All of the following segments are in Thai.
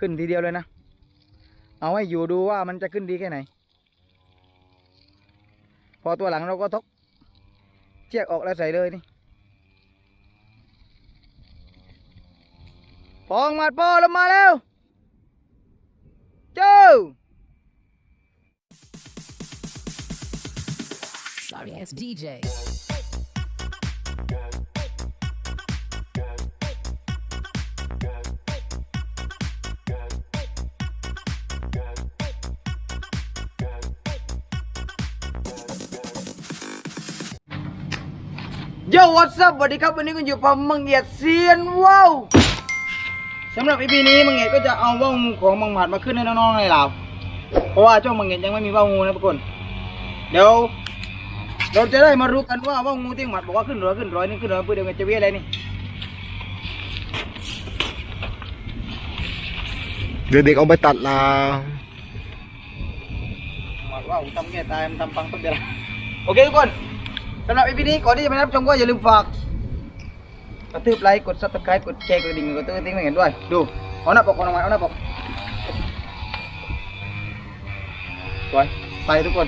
ขึ้นทีเดียวเลยนะ เอาให้อยู่ดูว่ามันจะขึ้นดีแค่ไหน พอตัวหลังเราก็ทกเชือกออกแล้วใส่เลยนี่ปองมาดปอลงมาแล้วเจ้า Sorry ass DJ. โย่วัสวัสดีครับวันนี้ก็อยู่กับมังเอียดเซียนว้าวสำหรับอีพีนี้มังเอียดก็จะเอาว่าวงูของมังหมัดมาขึ้นให้น้องๆในเราวเพราะว่าเจ้ามังเอียดยังไม่มีว่าวงูนะทุกคนเดี๋ยวเราจะได้มารู้กันว่าว่าวงูที่หมัดบอกว่าขึ้นร้อยขึ้นร้อยนี่ขึ้นร้อยเพื่อเดี๋ยวมันจะเวียอะไรนี่เดี๋ยวเด็กเอาไปตัดลาหมัดว่าผมทำเงี้ยตายมันทำฟังต้นเดียวละโอเคทุกคน สำหรับอีพีนี้ก่อนที่จะไปรับชมก็อย่าลืมฝากกระทืบไลค์กดซับสไครต์กดแชร์กดกระดิ่งกดตื้อติ้งให้กันด้วย ดูเอาหน้าปกก่อนเอาไว้เอาหน้าปกสวยไปทุกคน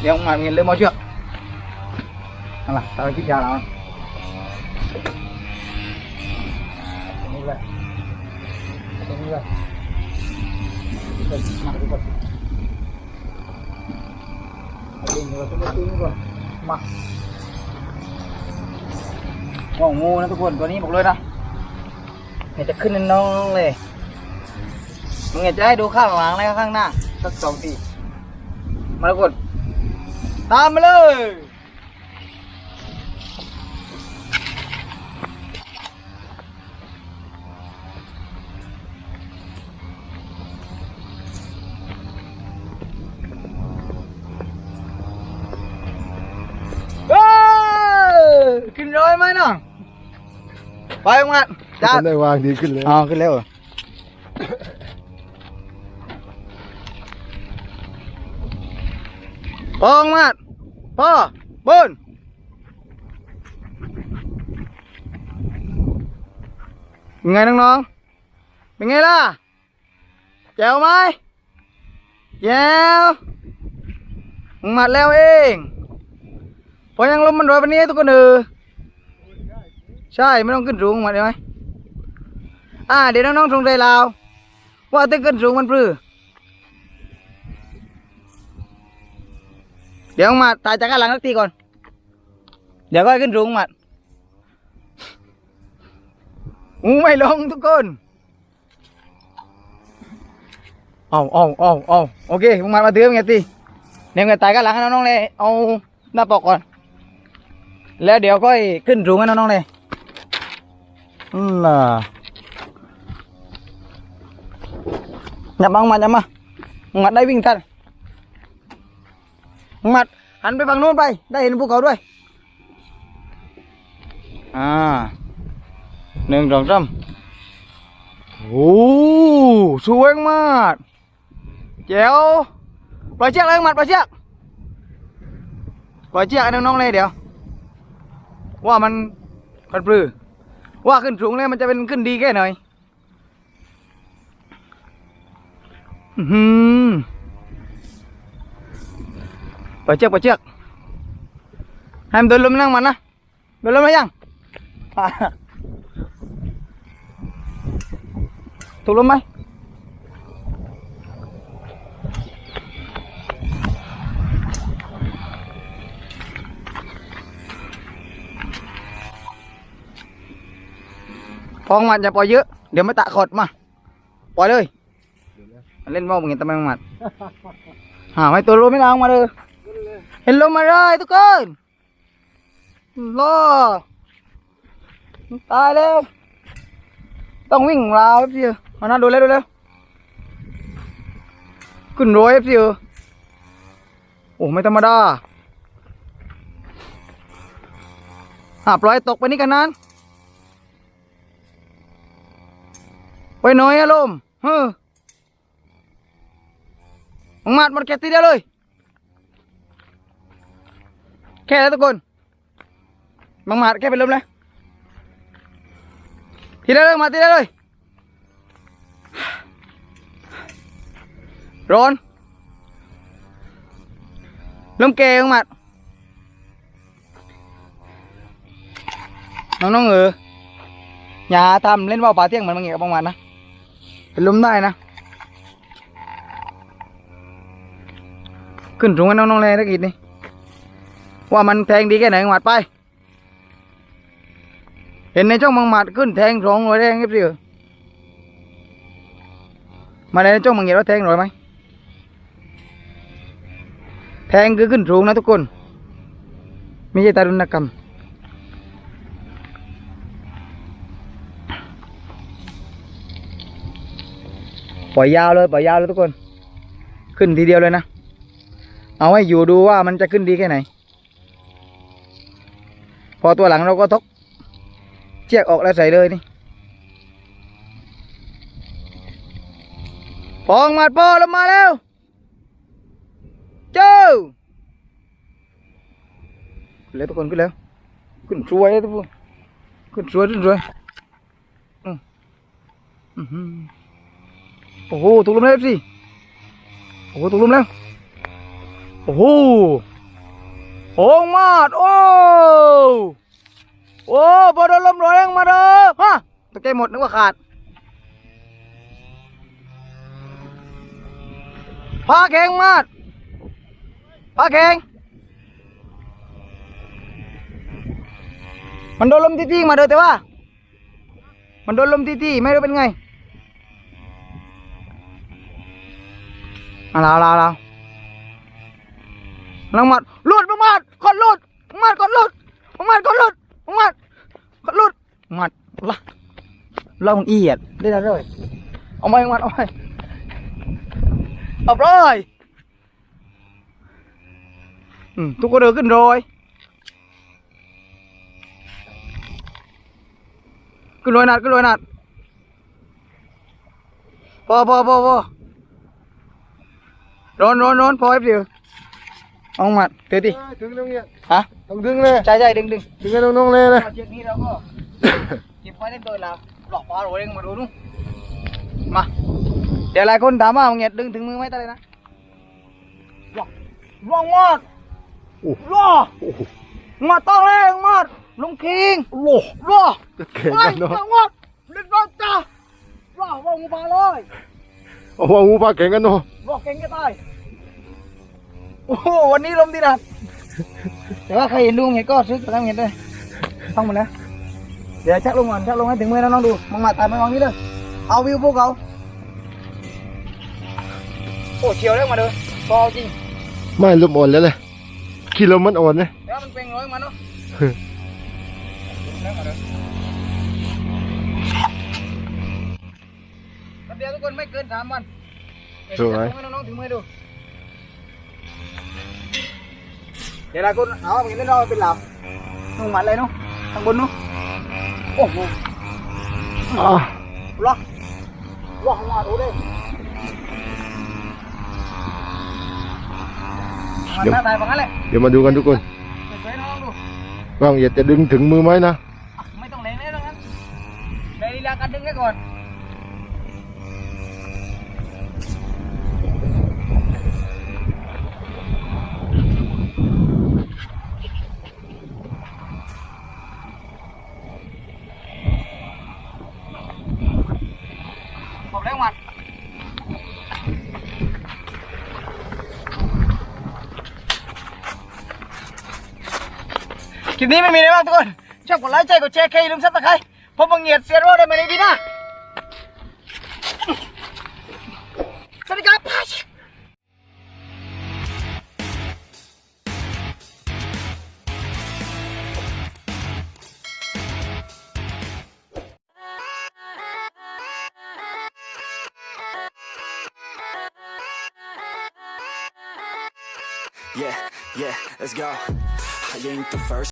เดี๋ยวมาเงินเริ่มเอาเชือกนั่นแหละตามไปคิดยาเราตรงนี้เลยตรงนี้เลยมาทุกคนเอาดึงเราต้องดึงก่อน มาว่าวงูนะทุกคนตัวนี้บอกเลยนะเดี๋ยวจะขึ้นน้องเลยมึงอยากจะให้ดูข้างหลังและข้างหน้าสักสองทีมาทุกคนตามมาเลย ขึ้นร้อยไหมน้องไปมาจ้าจะได้วางดีขึ้นเลยอ๋อขึ้นเร็วเหรอปองมาดพ่อบนเป็นไงน้องๆเป็นไงล่ะแจ๋วไหมแจ๋วมึงมัดแล้วเองพอยังลมมันรอยวันนี้ทุกคนเออ ใช่ไม่ต้องขึ้นสูงมาได้ไหมอ่าเดี๋ยวน้องๆสงสัยเราว่าตึกขึ้นสูงมันปลื้อเดี๋ยวมาถ่ายจากข้างหลังสักทีก่อน เดี๋ยวก็ขึ้นสูงมางูไม่ลงทุกคนเอาเอาเอาเอาโอเคมึงมามาเตือนไงตีเดี๋ยไงถ่ายข้างหลังให้น้องๆเลยเอาหน้าปกก่อน แล้วเดี๋ยวก็ขึ้นสูงให้น้องๆเลย ล่ะอย่าบังมันอย่ามามัดได้วิ่งทันมัดหันไปฝั่งโน้นไป ได้เห็นภูเขาด้วย อ่าหนึ่งสองสามโอ้สวยมากเจ๋วปล่อยเชือกเลยมัดปล่อยเชือกปล่อยเชือกให้น้องๆเลยเดี๋ยว ว่ามันกันปลือ ว่าขึ้นสูงเลยมันจะเป็นขึ้นดีแค่ไหนอื้อหือปล่อยเชือกปล่อยเชือกให้มันเดินลมนั่งมันนะเดินลมไหมยังอ่าถูกลมไหม พองมันอย่าปล่อยเยอะ เดี๋ยวไม่ตะขดมา ปล่อยเลยเล่นว่าวมึงเห็นทำไมมึงหมัดหาไม่ตัวรู้ไม่นางมาเลยเห็นลมมาเลยทุกคนรอตายแล้ว ต้องวิ่งราวเอฟซีมานะดูเร็วดูเร็วขึ้นร้อยเอฟซีโอ้ไม่ธรรมดาหาปล่อยตกไปนี่กันนั้น ไปหน่อยอะลมเฮ้อมังมัดมันแค่ตีเดียวเลย แค่แล้วทุกคนมังมัดแค่เป็นลมเลยทีเดียวเลยมาทีเดียวเลย ร้อนเริ่มเกงมัดน้องๆเอออย่าทำเล่นว่าวป่าเที่ยงเหมือนบางอย่างบางวันนะ เป็นลมได้นะ ขึ้นสูงกันน้องๆเลยตะกี้นี่ว่ามันแทงดีแค่ไหนหมัดไป เห็นในช่องบางหมัดขึ้นแทงสองร้อยแดงครับสิเออมาในช่องบางเหยียดว่าแทงร้อยไหมแทงคือขึ้นสูงนะทุกคนไม่ใช่ตารุณกรรม ปล่อยยาวเลยปล่อยยาวเลยทุกคน ขึ้นทีเดียวเลยนะ เอาให้อยู่ดูว่ามันจะขึ้นดีแค่ไหน พอตัวหลังเราก็ทกเชือกออกแล้วใส่เลยนี่ปองมาปอลงมาแล้วเจ้าขึ้นแล้วทุกคนขึ้นแล้ว ขึ้นสวยทุกคนขึ้นสวยขึ้นสวยอืมอื้อหือ โอ้โหถูกลมแล้วสิโอ้โหถูกลมแล้ว โอ้โหโอ่งมาดโอ้โอ้พอโดนลมแรงมาเด้อฮะตะแกหมดนึกว่าขาดพาแข็งมาดพาแข็งมันโดนลมที่ๆมาเด้อแต่ว่า มันโดนลมที่ๆไม่รู้เป็นไง เอาลาวลาวลาวลังมัดหลุดมังมัดกดหลุดมังมัดกดหลุดมังมัดกดหลุดมังมัดกดหลุดมัดละลงเอียดได้แล้วเลยเอาไปมัดเอาไปเอาเลยทุกคนเดินขึ้นโรยขึ้นโรยนัดขึ้นโรยนัดพอพอพอพอ ร้อนร้อนร้อนพอแป๊บเดียวเอามาเดี๋ยวดิถึงแล้วเนี่ยฮะต้องดึงเลยใช่ใช่ดึงดึงดึงให้น้องๆเลยนะเชือกนี้เราก็เก็บไว้ในตัวเราหลอกปลาโรยเองมาดูนู่นมาเดี๋ยวหลายคนถามว่ามึงเงียดึงถึงมือไหมตาเลยนะหลอกล่องมอดโอ้ล่อโอ้โหมาต้องเลยมอดลุงคิงโอ้ล่อจะแข็งไอ้กันเนาะ Vâng, ล่องมอดเล่นรถจ้าล่อว่องปลาเลยโอ้โหงูปลาแข็งกันเนาะล่อเก่งก็ตาย โอ้โหวันนี้ลมดีนะแต่ว่าใครเห็นลุงเห็นก็ซื้อกระทั่งเห็นเลยต้องหมดแล้วเดี๋ยวชักลงก่อนชักลงให้ถึงมือนะน้องดูมังมาตายมาวางนี้เลยเอาวิวพวกเขาโอ้เฉียวแล้วมาเด้อพอจริงไม่ลมอ่อนแล้วเลยขี้ลมมันอ่อนนะเดี๋ยวมันเป็นร้อยมาเนาะแล้วมาเด้อแป๊บเดียวทุกคนไม่เกินสามวันเดี๋ยวชักลงให้น้องๆถึงมือดู เดี๋ยวเราคุณเอาไปเล่นเราเป็นหลับนุ่งหมัดเลยเนาะข้างบนเนาะโอ้โหอะล็อกล็อกมาดูดิมันหน้าตายแบบนั้นแหละเดี๋ยวมาดูกันทุกคนสวยๆน้องดูว่างเหยียดจะดึงถึงมือไหมนะอะไม่ต้องเล่นเลยทั้งนั้นในลีลาการดึงไว้ก่อนบอกแล้วหมัด ค ลิปนี้ไม่มีอะไรมากทุกคนชอบกดไลค์ใจกดแชร์ใครลืมซับสไครต์ผมบังเงียดเสียโรดได้ไหมในดีหน้าสวัสดีครับ Yeah, yeah, let's go. I ain't the first.